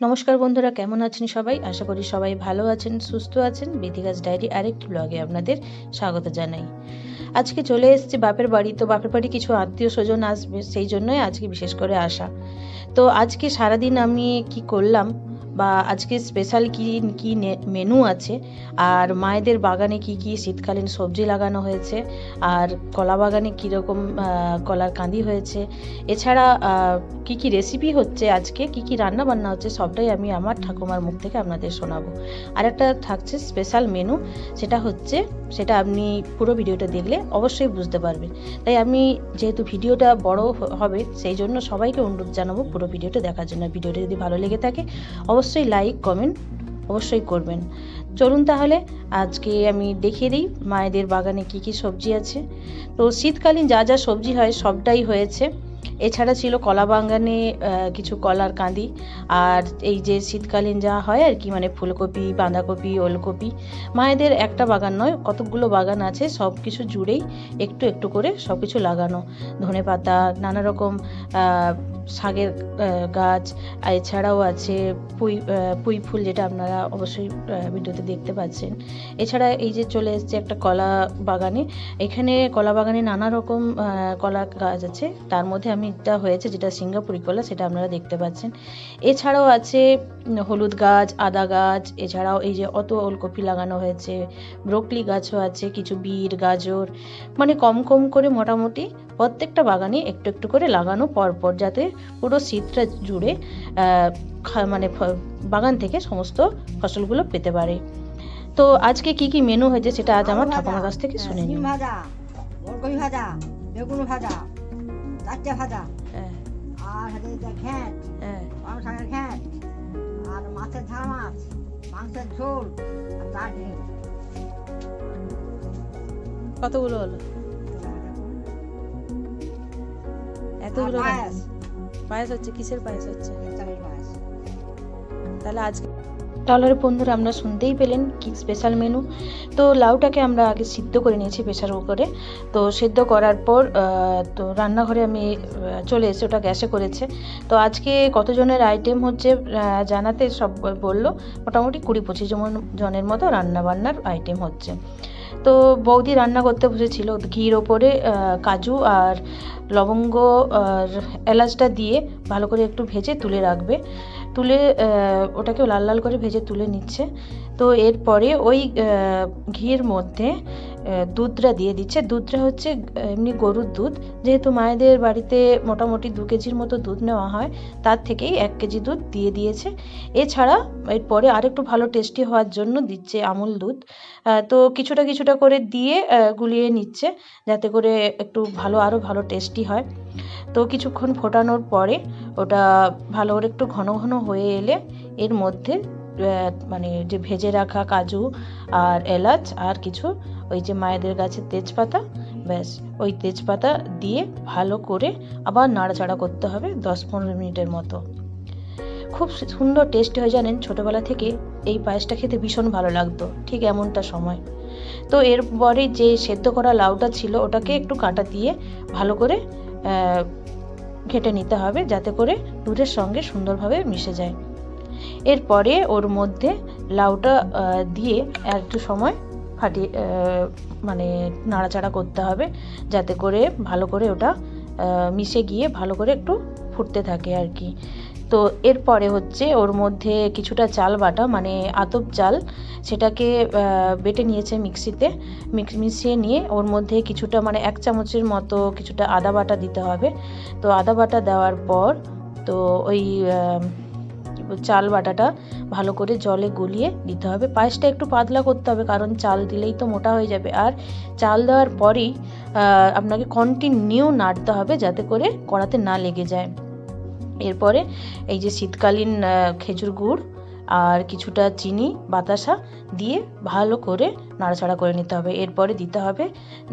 নমস্কার বন্ধুরা, কেমন আছেন সবাই? আশা করি সবাই ভালো আছেন, সুস্থ আছেন। বেদিকাজ ডায়েরি আরেকটি ব্লগে আপনাদের স্বাগত জানাই। আজকে চলে এসেছি বাপের বাড়ি। তো বাপের বাড়ি কিছু আত্মীয় স্বজন আসবে, সেই জন্যই আজকে বিশেষ করে আসা। তো আজকে সারাদিন আমি কি করলাম বা আজকে স্পেশাল কি কি মেনু আছে? আর মায়েদের বাগানে কি কি শীতকালীন সবজি লাগানো হয়েছে? আর কলা বাগানে কীরকম কলার কাঁদি হয়েছে? এছাড়া কি কি রেসিপি হচ্ছে আজকে? কি কি রান্না বান্না হচ্ছে? সবটাই আমি আমার ঠাকুমার মুখ থেকে আপনাদের শোনাবো। আর একটা থাকছে স্পেশাল মেনু সেটা হচ্ছে সেটা আপনি পুরো ভিডিওটা দেখলে অবশ্যই বুঝতে পারবেন। তাই আমি যেহেতু ভিডিওটা বড় হবে, সেই জন্য সবাইকে অনুরোধ জানাব পুরো ভিডিওটা দেখার জন্য। ভিডিওটা যদি ভালো লেগে থাকে, অবশ্যই লাইক, কমেন্ট অবশ্যই করবেন। চলুন তাহলে, আজকে আমি দেখিয়ে দিই মায়েদের বাগানে কি কি সবজি আছে। তো শীতকালীন যা যা সবজি হয়, সবটাই হয়েছে। এছাড়া ছিল কলা বাগানে কিছু কলার কাঁদি আর এই যে শীতকালীন যা হয় আর কি মানে ফুলকপি, বাঁধাকপি, ওলকপি, মায়েদের একটা বাগান নয়, কতকগুলো বাগান আছে সব কিছু জুড়েই একটু একটু করে সব কিছু লাগানো। ধনে পাতা নানা রকম শাকের গাছ এছাড়াও আছে পুঁই পুঁই ফুল যেটা আপনারা অবশ্যই ভিডিওতে দেখতে পাচ্ছেন। এছাড়া এই যে চলে এসেছে একটা কলা বাগানে। এখানে কলা বাগানে নানা রকম কলা গাছ আছে। তার মধ্যে আমি একটা হয়েছে যেটা সিঙ্গাপুরি কলা, সেটা আপনারা দেখতে পাচ্ছেন। এছাড়াও আছে হলুদ গাছ, আদা গাছ, এছাড়াও এই যে অত ওলকপি লাগানো হয়েছে, ব্রোকলি গাছও আছে, কিছু বিট, গাজর। মানে কম কম করে মোটামুটি প্রত্যেকটা বাগানে একটু একটু করে লাগানো পরপর যাতে পুরো শীতটা জুড়ে মানে বাগান থেকে সমস্ত ফসলগুলো পেতে পারে। তো আজকে কি কি মেনু হয়েছে সেটা আজ আমার ঠাকুমার কাছ থেকে হ্যাঁ, শুনে নিন ভাজা ওলকপি ভাজা বেগুন ভাজা চারটে ভাজা হ্যাঁ, আর হচ্ছে ঘ্যাঁট হ্যাঁ, ঘ্যাঁট আর মাছের ঝাল মাছ মাংসের ঝোল আর চাটনি। কতগুলো হলো? এতগুলো পায়েস? হচ্ছে কিসের পায়েস হচ্ছে? তাহলে আজকে তাহলে বন্ধুরা আমরা শুনতেই পেলেন কি স্পেশাল মেনু তো লাউটাকে আমরা আগে সিদ্ধ করে নিয়েছি প্রেশার কুকারে। তো সিদ্ধ করার পর তো রান্নাঘরে আমি চলে এসে ওটা গ্যাসে করেছে। তো আজকে কতজনের আইটেম হচ্ছে জানাতে সব বলল। মোটামুটি কুড়ি পঁচিশ জন জনের মতো রান্না বান্নার আইটেম হচ্ছে। তো বৌদি রান্না করতে বসেছিল ঘির ওপরে কাজু আর লবঙ্গ আর এলাচটা দিয়ে ভালো করে একটু ভেজে তুলে রাখবে। তুলে ওটাকে লাল লাল করে ভেজে তুলে নিচ্ছে। তো এরপরে ওই ঘির মধ্যে দুধটা দিয়ে দিচ্ছে। দুধটা হচ্ছে এমনি গরুর দুধ। যেহেতু মায়েদের বাড়িতে মোটামুটি দু কেজির মতো দুধ নেওয়া হয়, তার থেকেই এক কেজি দুধ দিয়ে দিয়েছে। এছাড়া এরপরে আরেকটু ভালো টেস্টি হওয়ার জন্য দিচ্ছে আমুল দুধ। তো কিছুটা কিছুটা করে দিয়ে গুলিয়ে নিচ্ছে, যাতে করে একটু ভালো আরও ভালো টেস্টি হয়। তো কিছুক্ষণ ফোটানোর পরে ওটা ভালো করে একটু ঘন ঘন হয়ে এলে এর মধ্যে মানে যে ভেজে রাখা কাজু আর এলাচ আর কিছু ওই যে মায়েদের গাছের তেজপাতা, ব্যাস, ওই তেজপাতা দিয়ে ভালো করে আবার নাড়াচাড়া করতে হবে দশ পনেরো মিনিটের মতো। খুব সুন্দর টেস্টি হয় জানেন, ছোটোবেলা থেকে এই পায়েসটা খেতে ভীষণ ভালো লাগতো, ঠিক এমনটা সময়। তো এরপরে যে সেদ্ধ করা লাউটা ছিল, ওটাকে একটু কাঁটা দিয়ে ভালো করে ঘেটে নিতে হবে যাতে করে দুধের সঙ্গে সুন্দরভাবে মিশে যায়। এরপরে ওর মধ্যে লাউটা দিয়ে একটু সময় ফাটিয়ে মানে নাড়াচাড়া করতে হবে যাতে করে ভালো করে ওটা মিশে গিয়ে ভালো করে একটু ফুটতে থাকে আর কি। তো এরপরে হচ্ছে ওর মধ্যে কিছুটা চাল বাটা মানে আতপ চাল, সেটাকে বেটে নিয়েছে মিক্সিতে। মিক্স, মিশিয়ে নিয়ে ওর মধ্যে কিছুটা মানে এক চামচের মতো কিছুটা আদা বাটা দিতে হবে। তো আদা বাটা দেওয়ার পর, তো ওই চাল বাটাটা ভালো করে জলে গলিয়ে দিতে হবে। পায়েসটা একটু পাতলা করতে হবে, কারণ চাল দিলেই তো মোটা হয়ে যাবে। আর চাল দেওয়ার পরেই আপনাকে কন্টিনিউ নাড়তে হবে যাতে করে কড়াতে না লেগে যায়। এরপরে এই যে শীতকালীন খেজুর গুড় আর কিছুটা চিনি, বাতাসা দিয়ে ভালো করে নাড়াচাড়া করে নিতে হবে। এরপরে দিতে হবে,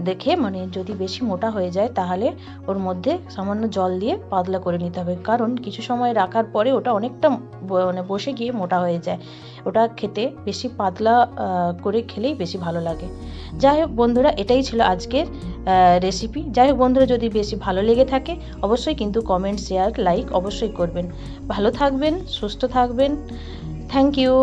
দেখে মানে যদি বেশি মোটা হয়ে যায় তাহলে ওর মধ্যে সামান্য জল দিয়ে পাতলা করে নিতে হবে। কারণ কিছু সময় রাখার পরে ওটা অনেকটা মানে বসে গিয়ে মোটা হয়ে যায়। ওটা খেতে বেশি পাতলা করে খেলেই বেশি ভালো লাগে। যাই হোক বন্ধুরা, এটাই ছিল আজকের রেসিপি যাই হোক বন্ধুরা, যদি বেশি ভালো লেগে থাকে, অবশ্যই কিন্তু কমেন্ট শেয়ার লাইক অবশ্যই করবেন। ভালো থাকবেন, সুস্থ থাকবেন। Thank you